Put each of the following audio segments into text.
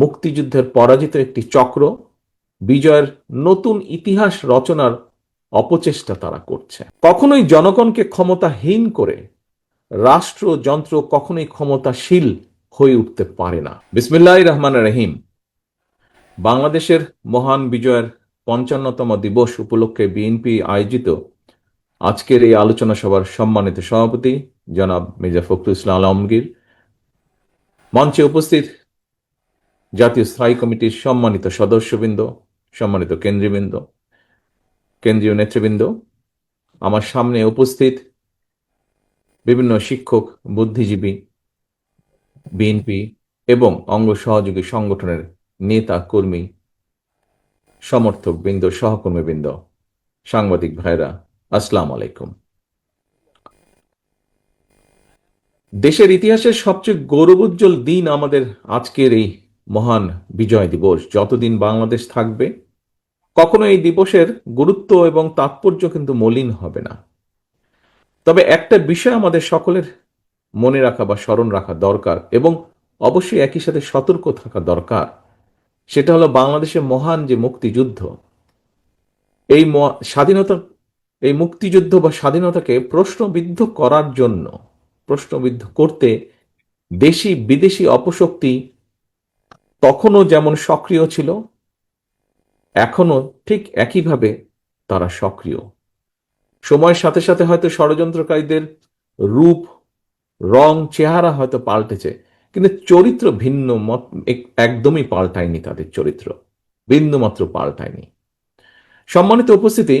মুক্তিযুদ্ধের পরাজিত একটি চক্র, বিজয়ের নতুন ইতিহাস রচনার অপচেষ্টা তারা করছে। কখনোই জনগণকে ক্ষমতাহীন করে রাষ্ট্র যন্ত্র কখনোই ক্ষমতাশীল হয়ে উঠতে পারে না। বিসমিল্লাহ রহমান রহিম। বাংলাদেশের মহান বিজয়ের পঞ্চান্নতম দিবস উপলক্ষে বিএনপি আয়োজিত আজকের এই আলোচনা সভার সম্মানিত সভাপতি জনাব মির্জা ফখরুল ইসলাম আলমগীর। মঞ্চে উপস্থিত জাতীয় স্থায়ী কমিটির সম্মানিত সদস্যবৃন্দ, সম্মানিত কেন্দ্রীয়বৃন্দ কেন্দ্রীয় নেতৃবৃন্দ, আমার সামনে উপস্থিত বিভিন্ন শিক্ষক, বুদ্ধিজীবী, বিএনপি এবং অঙ্গ সহযোগী সংগঠনের নেতা, কর্মী, সমর্থক বৃন্দ, সহকর্মী বৃন্দ, সাংবাদিক ভাইরা আসসালাম আলাইকুম। দেশের ইতিহাসের সবচেয়ে গৌরবোজ্জ্বল দিন আমাদের আজকের এই মহান বিজয় দিবস। যতদিন বাংলাদেশ থাকবে, কখনো এই দিবসের গুরুত্ব এবং তাৎপর্য কিন্তু মলিন হবে না। তবে একটা বিষয় আমাদের সকলের মনে রাখা বা স্মরণ রাখা দরকার এবং অবশ্যই একই সাথে সতর্ক থাকা দরকার, সেটা হলো বাংলাদেশের মহান যে মুক্তিযুদ্ধ। এই স্বাধীনতা, এই মুক্তিযুদ্ধ বা স্বাধীনতাকে প্রশ্নবিদ্ধ করার জন্য, প্রশ্নবিদ্ধ করতে দেশি বিদেশি অপশক্তি তখনও যেমন সক্রিয় ছিল এখনও ঠিক একইভাবে তারা সক্রিয়। সময়ের সাথে সাথে হয়তো ষড়যন্ত্রকারীদের রূপ, রং, চেহারা হয়তো পাল্টেছে, কিন্তু চরিত্র ভিন্ন মত একদমই পাল্টায়নি তাদের চরিত্র বিন্দুমাত্র পাল্টায়নি। সম্মানিত উপস্থিতি,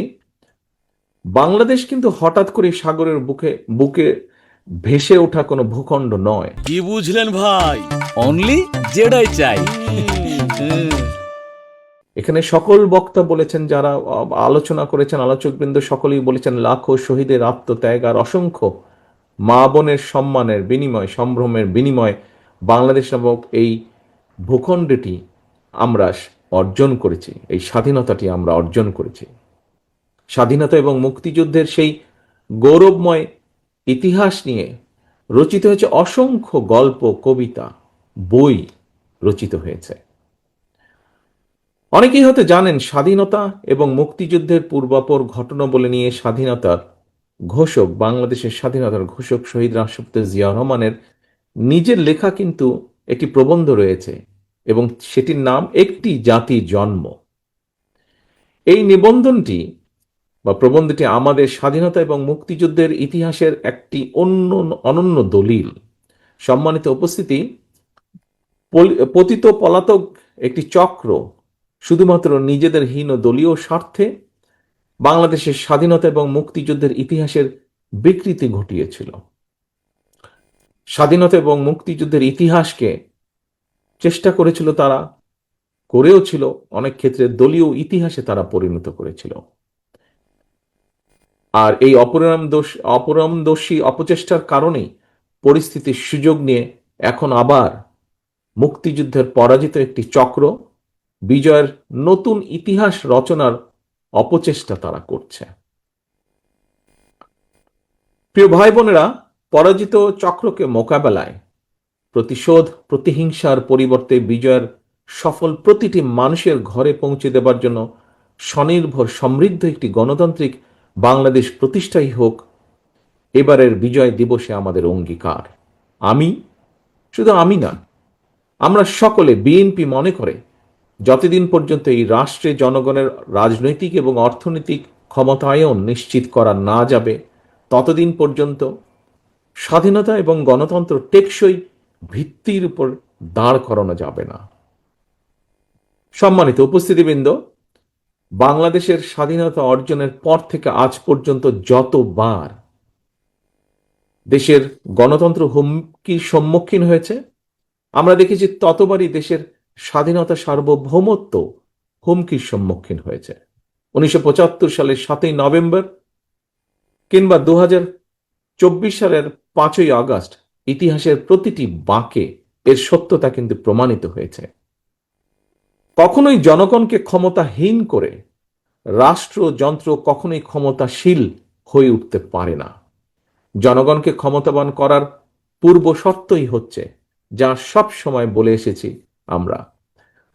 বাংলাদেশ কিন্তু হঠাৎ করে সাগরের বুকে বুকে ভেসে ওঠা কোনো ভূখণ্ড নয়। কি বুঝলেন ভাই? অনলি যেটাই চাই। এখানে সকল বক্তা বলেছেন যারা আলোচনা করেছেন আলোচকবৃন্দ সকলেই বলেছেন লাখো শহীদের আত্মত্যাগ আর অসংখ্য মা বোনের সম্মানের বিনিময় সম্ভ্রমের বিনিময় বাংলাদেশ নামক এই ভূখণ্ডটি আমরা অর্জন করেছি এই স্বাধীনতাটি আমরা অর্জন করেছি। স্বাধীনতা এবং মুক্তিযুদ্ধের সেই গৌরবময় ইতিহাস নিয়ে রচিত হয়েছে অসংখ্য গল্প, কবিতা, বই রচিত হয়েছে। অনেকেই হয়তো জানেন স্বাধীনতা এবং মুক্তিযুদ্ধের পূর্বাপর ঘটনা বলে নিয়ে স্বাধীনতার ঘোষক, বাংলাদেশের স্বাধীনতার ঘোষক শহীদ রাষ্ট্রপতি জিয়া রহমানের নিজের লেখা কিন্তু একটি প্রবন্ধ রয়েছে এবং সেটির নাম একটি জাতি জন্ম। এই নিবন্ধনটি বা প্রবন্ধটি আমাদের স্বাধীনতা এবং মুক্তিযুদ্ধের ইতিহাসের একটি অন্য, অনন্য দলিল। সম্মানিত উপস্থিতি পতিত পলাতক একটি চক্র শুধুমাত্র নিজেদের হীন দলীয় স্বার্থে বাংলাদেশের স্বাধীনতা এবং মুক্তিযুদ্ধের ইতিহাসের বিকৃতি ঘটিয়েছিল। স্বাধীনতা এবং মুক্তিযুদ্ধের ইতিহাসকে চেষ্টা করেছিল তারা করেও ছিল অনেক ক্ষেত্রে দলীয় ইতিহাসে তারা পরিণত করেছিল। আর এই অপরাম দোষ, অপরাম দোষী অপচেষ্টার কারণেই পরিস্থিতির সুযোগ নিয়ে এখন আবার মুক্তিযুদ্ধের পরাজিত একটি চক্র, বিজয়ের নতুন ইতিহাস রচনার অপচেষ্টা তারা করছে। প্রিয় ভাই বোনেরা পরাজিত চক্রকে মোকাবেলায় প্রতিশোধ, প্রতিহিংসার পরিবর্তে বিজয়ের সফল প্রতিটি মানুষের ঘরে পৌঁছে দেবার জন্য স্বনির্ভর সমৃদ্ধ একটি গণতান্ত্রিক বাংলাদেশ প্রতিষ্ঠাই হোক, এবারের বিজয় দিবসে আমাদের অঙ্গীকার। আমি, শুধু আমি না, আমরা সকলে বিএনপি মনে করে যতদিন পর্যন্ত এই রাষ্ট্রে জনগণের রাজনৈতিক এবং অর্থনৈতিক ক্ষমতায়ন নিশ্চিত করা না যাবে, ততদিন পর্যন্ত স্বাধীনতা এবং গণতন্ত্র টেকসই ভিত্তির উপর দাঁড় করানো যাবে না। সম্মানিত উপস্থিতিবৃন্দ বাংলাদেশের স্বাধীনতা অর্জনের পর থেকে আজ পর্যন্ত যতবার দেশের গণতন্ত্র হুমকির সম্মুখীন হয়েছে, আমরা দেখেছি ততবারই দেশের স্বাধীনতা সার্বভৌমত্ব হুমকির সম্মুখীন হয়েছে। উনিশশো পঁচাত্তর সালের সাতই নভেম্বর কিংবা দু হাজার চব্বিশ সালের পাঁচই আগস্ট ইতিহাসের প্রতিটি বাঁকে এর সত্যতা কিন্তু প্রমাণিত হয়েছে। কখনোই জনগণকে ক্ষমতাহীন করে রাষ্ট্র যন্ত্র কখনোই ক্ষমতাশীল হয়ে উঠতে পারে না। জনগণকে ক্ষমতাবান করার পূর্ব শর্তই হচ্ছে, যা সব সময় বলে এসেছি আমরা।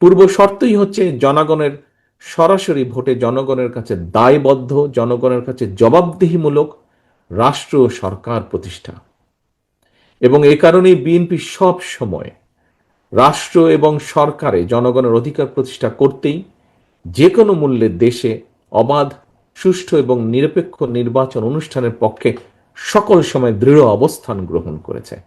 পূর্ব শর্তই হচ্ছে জনগণের সরাসরি ভোটে জনগণের কাছে দায়বদ্ধ, জনগণের কাছে জবাবদিহিমূলক রাষ্ট্র সরকার প্রতিষ্ঠা। এবং এই কারণেই বিএনপি সব সময় রাষ্ট্র এবং সরকারে জনগণের অধিকার প্রতিষ্ঠা করতেই যে কোনো মূল্যে দেশে অবাধ, সুষ্ঠু এবং নিরপেক্ষ নির্বাচন অনুষ্ঠানের পক্ষে সকল সময় দৃঢ় অবস্থান গ্রহণ করেছে।